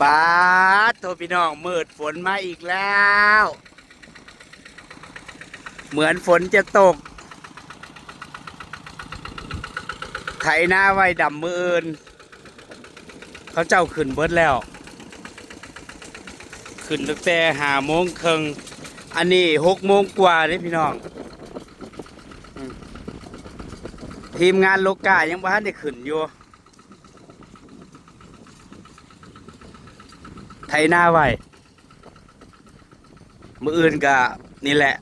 ปาดโทพี่น้องมืดฝนมาอีกแล้ว เหมือนฝนจะตก ไถหน้าไว้ดำมืออื่น เขาเจ้าขึ้นเบิดแล้ว ขึ้นตั้งแต่หาโมงครึ่งอันนี้หกโมงกว่าเด้พี่น้อง ทีมงานโลกายังบ่ทันได้ขึ้นอยู่ ไถหน้าไว้มืออื่นก็นี่แหละ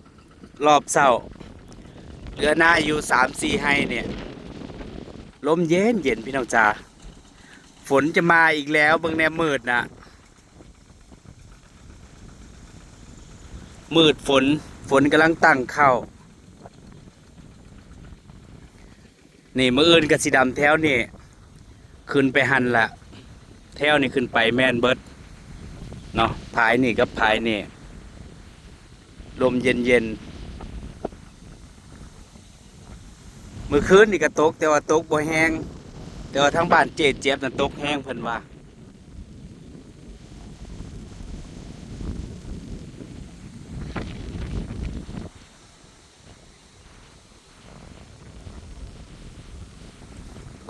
รอบเศร้าเหลือหน้าอยู่สามสี่ให้เนี่ย ลมเย็นเย็นพี่น้องจ๋าฝนจะมาอีกแล้วเบิ่งแนมืดนะมืดฝนฝนกำลังตั้งเข้า นี่มืออื่นกับสีดำแถวนี่ขึ้นไปหันละแถวนี่ขึ้นไปแม่นเบิด เนาะพายนี่กับพายนี่ลมเย็นเย็นมือคืนนี่ก็ตก แต่ว่าตกบ่แห้งแต่ว่าทั้งบ้านเจ็ดเจ็บนั่นตกแห้งเพิ่นว่า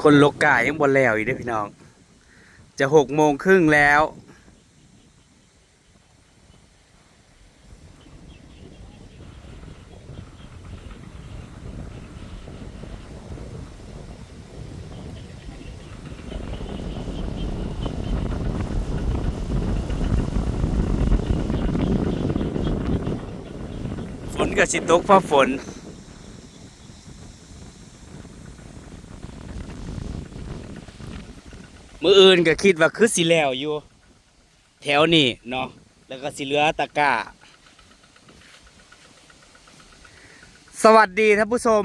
คนโลกายังบ่แล้วอีกด้พี่น้อง จะหกโมงครึ่งแล้ว ก็สิตกเพราะฝน มืออื่นก็คิดว่าคือสิแล้วอยู่ แถวนี้เนาะแล้วก็สิเหลือตะกร้า สวัสดีท่านผู้ชม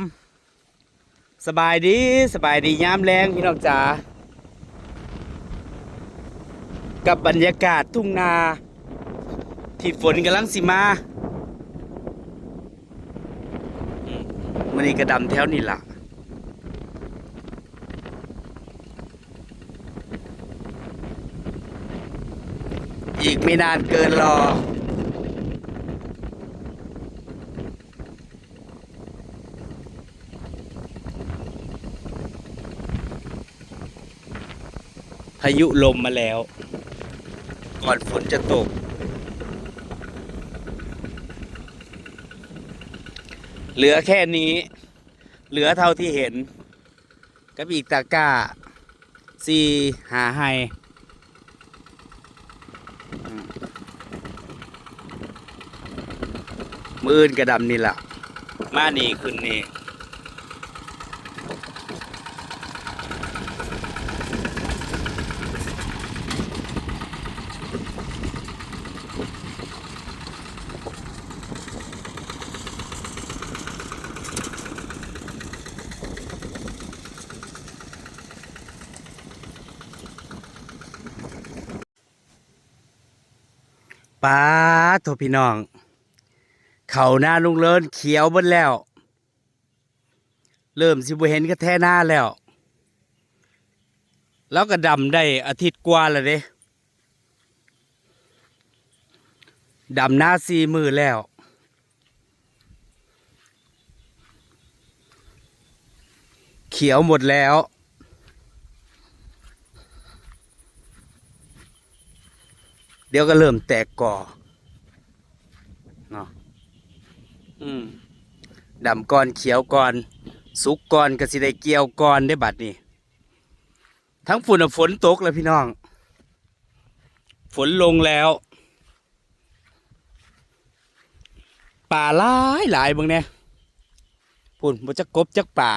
สบายดีสบายดียามแรงพี่น้องจ๋ากับบรรยากาศทุ่งนา ที่ฝนกำลังสิมา มมันนี่กระดำแถวนี่ละอีกไม่นานเกินรอ พายุลมมาแล้ว ก่อนฝนจะตก เหลือแค่นี้ เหลือเท่าที่เห็น กับอีกตะกร้าซีหาให้มืออื่นกระดำนี่แหละมานี่ขึ้นนี่ ป้าโทพี่น้อง เขาหน้าลุงเลินเขียวหมดแล้ว เริ่มสิบเห็นก็แท่หน้าแล้ว แล้วก็ดำได้อาทิตย์กว่าแล้วเด้ดำหน้าซีมือแล้ว เขียวหมดแล้ว ดี๋ยวก็เริ่มแตกก่อเนาะอืมดำก่อนเขียวก่อน สุกก่อนก็สิได้เกี่ยวก่อนได้บัดนี้ทั้งฝุ่นฝนตกแล้วพี่น้อง ฝนลงแล้วป่าหลายหลายเบิ่งเนี่ยฝุ่นบ่จักกบจักป่า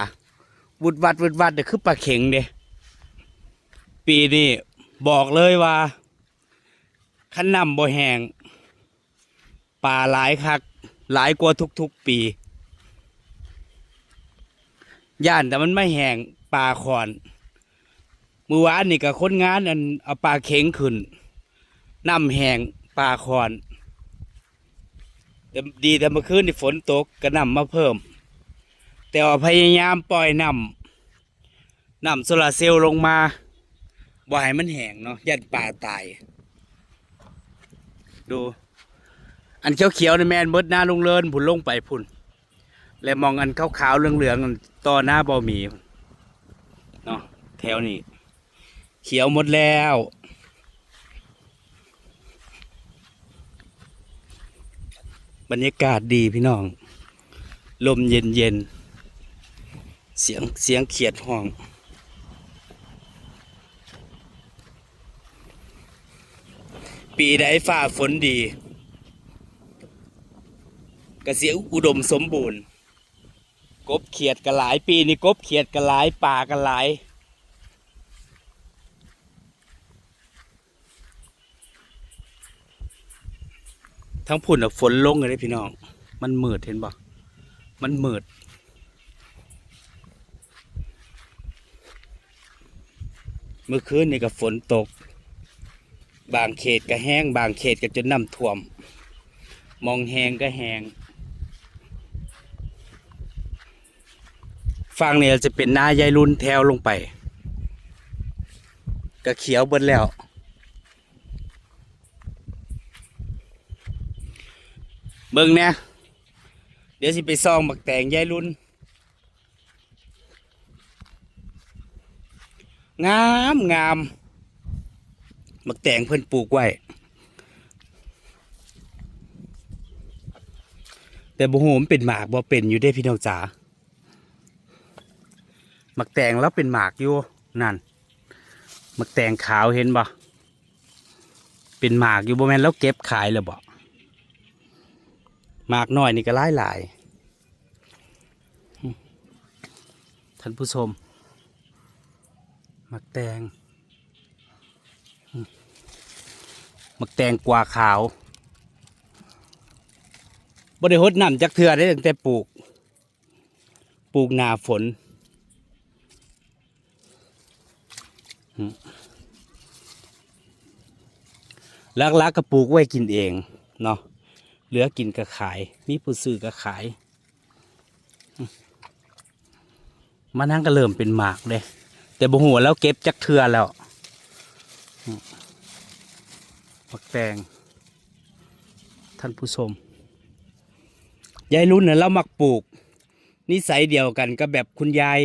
วุดวัดวุดวัดเด้อคือปลาเข็งเด้ปีนี้บอกเลยว่า ขันนำบ่แหงป่าหลายคัก หลายกว่าทุกๆปี ย่านแต่มันไม่แหงป่าขอนมือวานนี่กับคนงานอันเอาปลาเข็งขึ้นน้ำแหงป่าขอนแต่ดีแต่เมื่อคืนนี่ฝนตกก็นำมาเพิ่ม แต่ว่าพยายามปล่อยน้ำน้ำโซลาเซลล์ลงมาบ่ให้มันแห้งเนาะยันป่าตาย ดู อันเขียวเขียวๆนี่แมนเบิดหน้าลุงเลินผุนลงไปผุนและมองอันขาวขาวเหลืองเหลืองต่อหน้าบอมีเนาะแถวนี้ เขียวหมดแล้วบรรยากาศดีพี่น้อง ลมเย็นเย็น เสียงเสียงเขียดห้อง ปีใดฝ่าฝนดีกระเสียอุดมสมบูรณ์ กบเขียดกระหลายปีนี้กบเขียดกระหลายป่ากระหลาย ทั้งพุ่นอะฝนลงเลยพี่น้อง มันมืดเห็นบ่มันมืดเมื่อคืนนี่ก็ฝนตก บางเขตก็แห้ง บางเขตก็จนน้ำท่วม มองแหงก็แหงฟังเนี่ยจะเป็นหน้ายายรุ่นแถวลงไป ก็เขียวเบิดแล้ว เบิ่งเนี่ยเดี๋ยวสิไปซองบักแตงยายรุ่น งามงาม บักแตงเพิ่นปลูกไว้ แต่บ่ฮู้มันเป็นหมากบ่เป็นอยู่เด้พี่น้องจ๋ามักแตงแล้วเป็นหมากอยู่นั่นมักแตงขาวเห็นบ่เป็นหมากอยู่บ่แมนแล้วเก็บขายแล้วบ่หมากน้อยนี่ก็หลายหลายท่านผู้ชม มักแตงอืม มักแตงกวาขาวบ่ได้หดน้ำจักเทือได้ตั้งแต่ปลูก ปลูกหนาฝนอืมลักๆก็ปลูกไว้กินเองเนาะเหลือกินก็ขาย มีผู้ซื้อก็ขายมานั่งก็เริ่มเป็นหมากเลยแต่บ่หัวแล้วเก็บจักเทือแล้ว อืมมักแตง ท่านผู้ชมยายรุ่นน่ะเรามักปลูก นิสัยเดียวกันก็แบบคุณยาย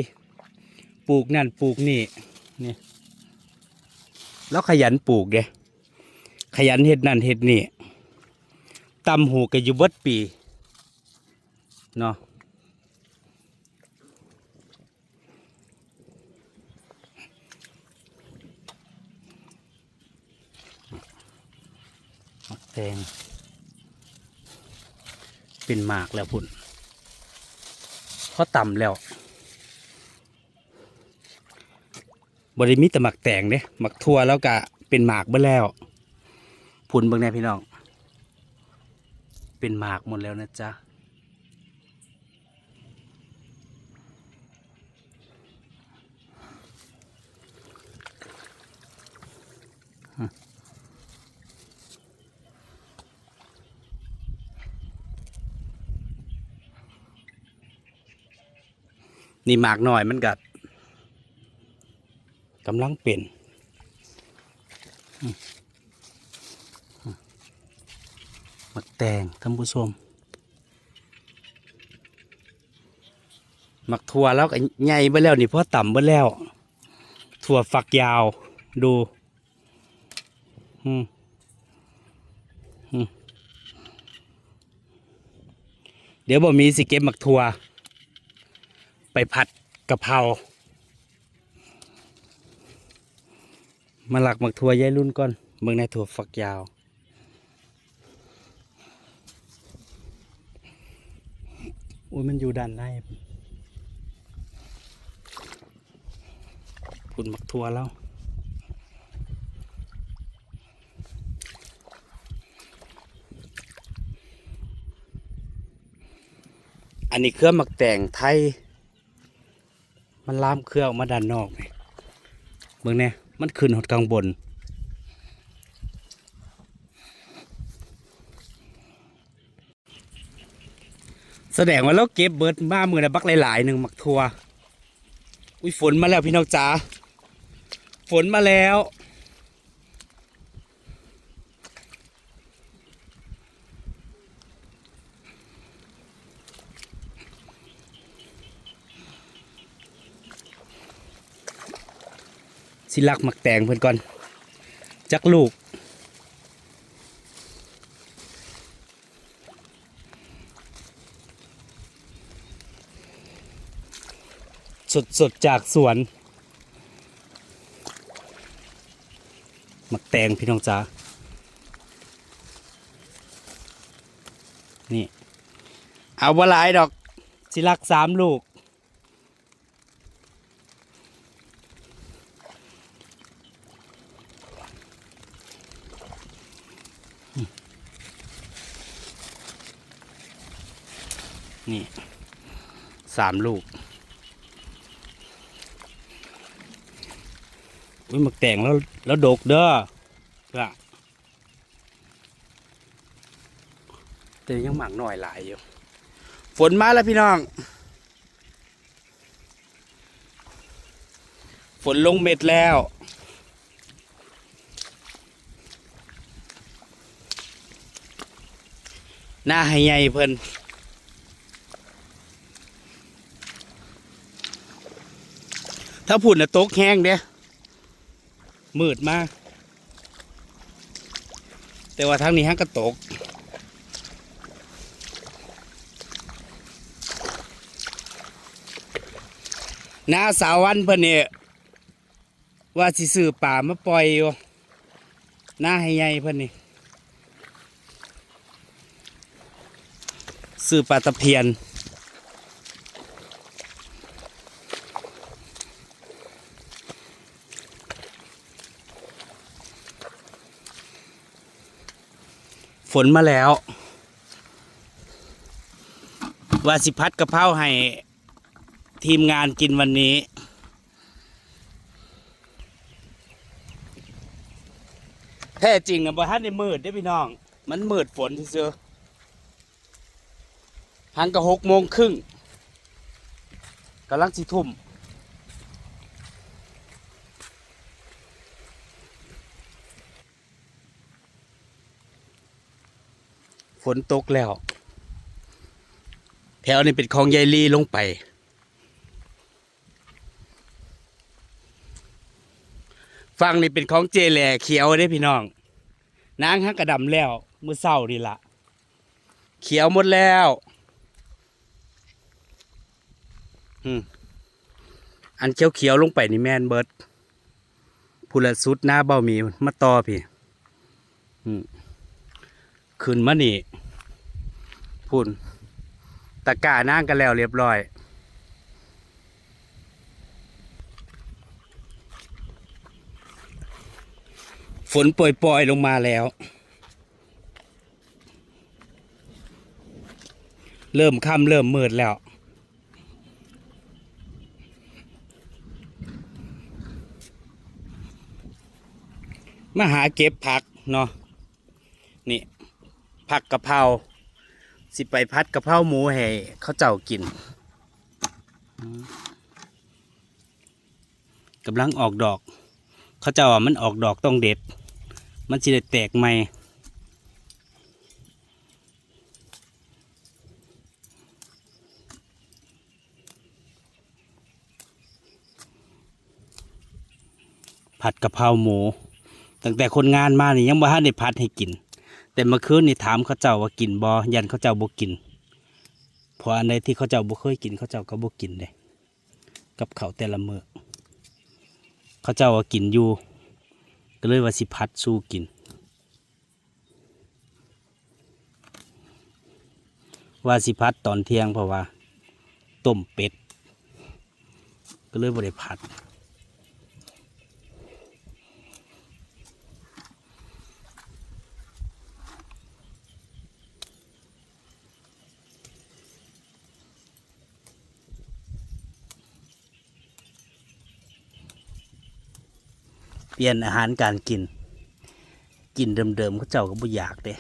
ปลูกนั่นปลูกนี่นี่แล้วขยันปลูกเด้ขยันเห็ดนั่นเห็ดนี่ตำหูก็อยู่เบิดปีเนาะ แตงเป็นหมากแล้วพุ่นเขาต่ำแล้วบริมิตหมักแตงเด้หมักทั่วแล้วก็เป็นหมากเบ่แล้วพุ่นเบื้องแน่พี่น้อง เป็นหมากหมดแล้วนะจ๊ะ นี่หมากหน่อยมันกัดกำลังเป็นหมักแตงท่านผู้ชมหมักถั่วแล้วก็ใหญ่ไปแล้วนี่เพราะต่ำไปแล้ว ถั่วฝักยาวดูอืมเดี๋ยวบ่มีสิเก็บหมักถั่ว ไปผัดกะเพรามาหลักหมักถั่วยายรุ่นก่อนเมืองในถั่วฝักยาว อุ้ยมันอยู่ด้านในพุ่นหมักถั่วแล้วอันนี้เครื่องหมักแต่งไทย มันลามเครือออกมาด้านนอกนี่เบิ่งเนี่ยมันขึ้นหดกลางบน แสดงว่าเราเก็บเบิร์ดมามือละบักหลายๆหนึ่งหมักทัวอุ้ยฝนมาแล้วพี่น้องจ๋าฝนมาแล้ว สิลักหมักแตงเพิ่อนก่อน จักลูก สดสดๆจากสวนหมักแตงพี่น้องจ๋านี่ เอาบ่หลายดอกสิลักสามลูก นี่สามลูกอุ้ยหมักแต่งแล้วแล้วดกเด้อละแต่ยังหมักหน่อยหลายอยู่ ฝนมาแล้วพี่น้อง ฝนลงเม็ดแล้วหน้าให้ใหญ่เพิ่น ถ้าผุ่นน่ะตกแห้งเด้มืดมาก แต่ว่าทางนี้ฮังก็ตก นาสาววันเพิ่นเนี่ยว่าสิซื้อป่ามาปล่อยอยู่หน้าให้ใหญ่เพิ่นนี่ซื้อปลาตะเพียน ฝนมาแล้ว ว่าสิพัดกระเพราให้ทีมงานกินวันนี้ แท้จริงอะบ่ทันได้มืดได้พี่น้อง มันมืดฝนเซื่อหังก็หกโมงครึ่งกำลังสิทุ่ม ฝนตกแล้ว แถวนี้เป็นคลองยายลีลงไป ฟังนี่เป็นของเจแหล่เขียวเด้พี่น้อง นางฮักกระดำแล้วมือเศร้านี่ละเขียวหมดแล้วอันเขียวเขียวลงไปนี่แมนเบิร์ดพุลสุดหน้าเบ้ามีมาต่อพี่ อืม ขึ้นมานี่พุ่นตะกร้านั่งกันแล้วเรียบร้อยฝนปล่อยๆลงมาแล้ว เริ่มค่ำเริ่มมืดแล้ว มาหาเก็บผักเนาะนี่ ผักกะเพราสิไปพัดกะเพราหมูให้เขาเจ้ากินกำลังออกดอก เขาเจ้าว่ามันออกดอกต้องเด็ด มันสิได้แตกใหม่ผัดกะเพราหมูตั้งแต่คนงานมานี่ยังบ่ทันได้ผัดให้กิน แต่เมื่อคืนนี่ถามเขาเจ้าว่ากินบอยันเขาเจ้าบ่กินเพราะอันใดที่เขาเจ้าบ่เคยกินเขาเจ้าก็บ่กินเลยกับเขาแต่ละมื้อเขาเจ้าว่ากินอยู่ ก็เลยว่าสิพัดสู้กิน ว่าสิพัดตอนเที่ยงเพราะว่าต้มเป็ด ก็เลยบ่ได้พัด เปลี่ยนอาหารการกิน กินเดิมๆเขาเจ้าก็บ่อยากเด้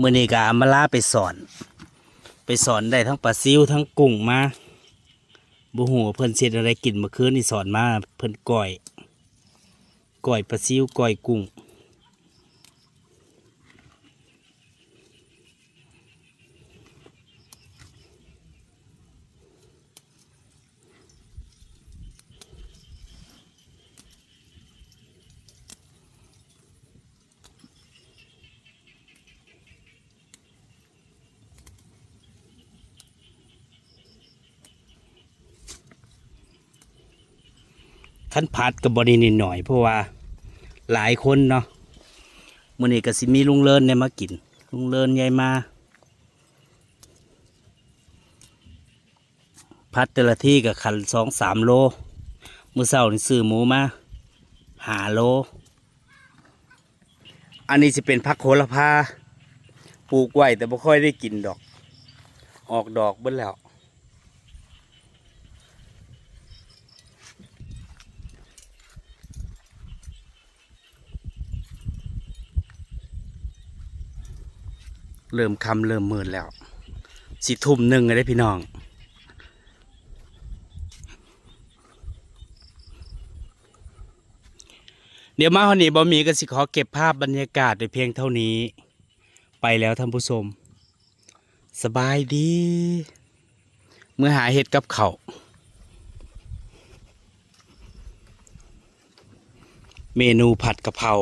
มื่อนี้ก็อามาลาไปสอน ไปสอนได้ทั้งปลาซิวทั้งกุ้งมาบูหูว่าเพิ่นเสร็จอะไรกินเมื่อคืนนี่สอนมาเพิ่นก้อยก้อยปลาซิวก้อยกุ้ง ขั้นพัดกับบอดี้นิดหน่อย เพราะว่าหลายคนเนาะมื้อนี้ก็สิมีลุงเลินเนี่ยมากิน ลุงเลินใหญ่มาพัดแต่ละที่กับขันสองสามโลมือเศร้านี่ซื้อหมูมาหาโล อันนี้จะเป็นพักโหระพาปลูกไว้แต่ไม่ค่อยได้กินดอก ออกดอกเบิ้แล้ว เริ่มคำเริ่มมืดแล้ว สิทุ่มหนึ่งเลยพี่น้อง เดี๋ยวมาวันนี้บอมีก็สิขอเก็บภาพบรรยากาศไปเพียงเท่านี้ ไปแล้วท่านผู้ชมสบายดี เมื่อหาเห็ดกับเขาเมนูผัดกะเพรา